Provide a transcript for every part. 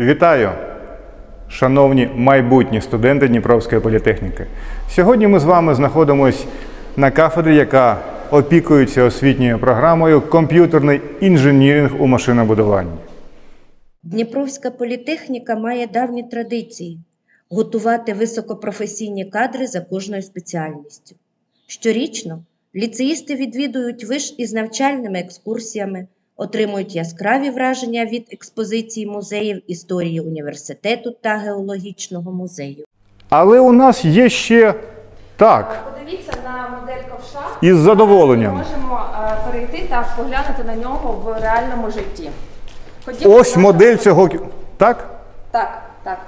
Вітаю, шановні майбутні студенти Дніпровської політехніки. Сьогодні ми з вами знаходимося на кафедрі, яка опікується освітньою програмою Комп'ютерний інженіринг у машинобудуванні. Дніпровська політехніка має давні традиції готувати високопрофесійні кадри за кожною спеціальністю. Щорічно ліцеїсти відвідують виш із навчальними екскурсіями, отримують яскраві враження від експозиції музеїв історії університету та геологічного музею. Але у нас є ще так. Подивіться на модель ковша. Із задоволенням. Ми можемо е, перейти та поглянути на нього в реальному житті. Ходімо Ось модель цього. кі- Так? Так, так.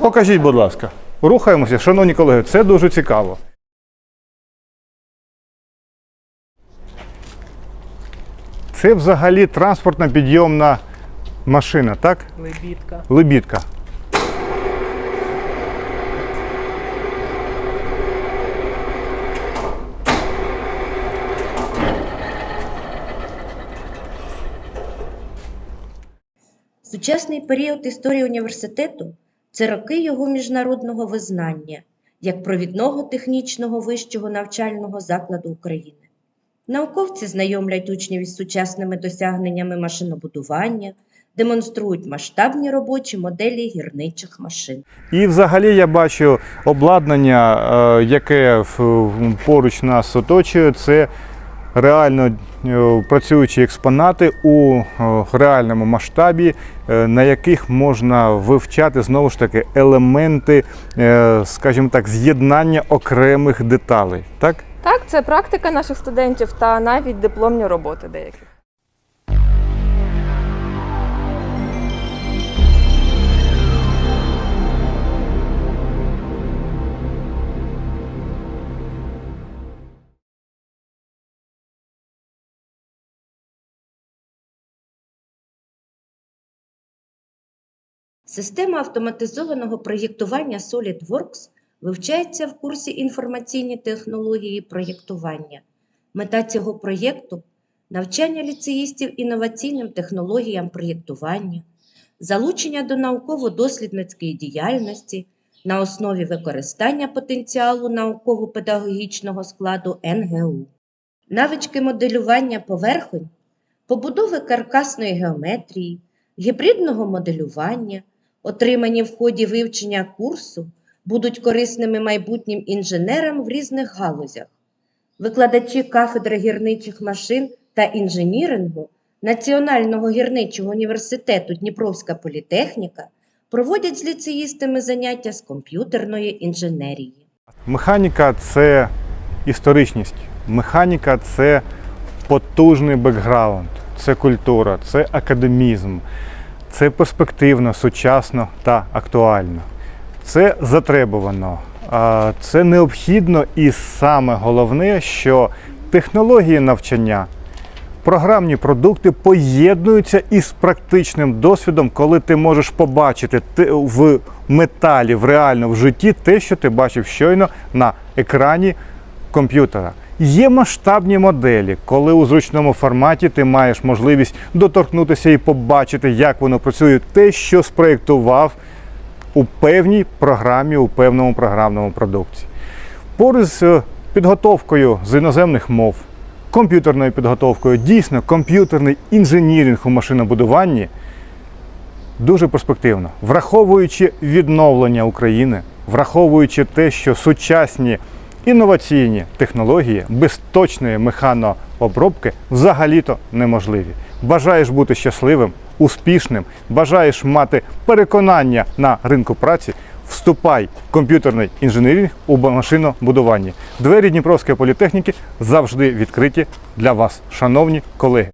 Покажіть, будь ласка. Рухаємося, шановні колеги, це дуже цікаво. Це взагалі транспортна підйомна машина, так? Лебідка. Лебідка. Сучасний період історії університету це роки його міжнародного визнання як провідного технічного вищого навчального закладу України. Науковці знайомлять учнів із сучасними досягненнями машинобудування, демонструють масштабні робочі моделі гірничих машин. І взагалі я бачу обладнання, е, яке поруч нас оточує, це реально е, працюючі експонати у е, реальному масштабі, на яких можна вивчати знову ж таки елементи, скажімо так, з'єднання окремих деталей. Так? Так, це практика наших студентів та навіть дипломні роботи деяких. Система автоматизованого проєктування SolidWorks вивчається в курсі інформаційні технології проєктування. Мета цього проєкту навчання ліцеїстів інноваційним технологіям проєктування, залучення до науково-дослідницької діяльності на основі використання потенціалу науково-педагогічного складу НГУ, навички моделювання поверхонь, побудови каркасної геометрії, гібридного моделювання, отримані в ході вивчення курсу, будуть корисними майбутнім інженерам в різних галузях. Викладачі кафедри гірничих машин та інженірингу Національного гірничого університету Дніпровська політехніка проводять з ліцеїстами заняття з комп'ютерної інженерії. Механіка це історичність. Механіка це потужний бекграунд, це культура, це академізм, це перспективно, сучасно та актуально. Це затребувано, це необхідно і саме головне, що технології навчання, програмні продукти поєднуються із практичним досвідом, коли ти можеш побачити в металі, в реально в житті те, що ти бачив щойно на екрані комп'ютера. Є масштабні моделі, коли у зручному форматі ти маєш можливість доторкнутися і побачити, як воно працює, те, що спроєктував у певній програмі, у певному програмному продукті. Поруч з е, підготовкою з іноземних мов, комп'ютерною підготовкою, дійсно комп'ютерний інженіринг у машинобудуванні дуже перспективно, враховуючи відновлення України, враховуючи те, що сучасні інноваційні технології без точної механообробки взагалі-то неможливі. Бажаєш бути щасливим, успішним, бажаєш мати переконання на ринку праці. Вступай в комп'ютерний інженерінг у машинобудуванні. Двері Дніпровської політехніки завжди відкриті для вас, шановні колеги.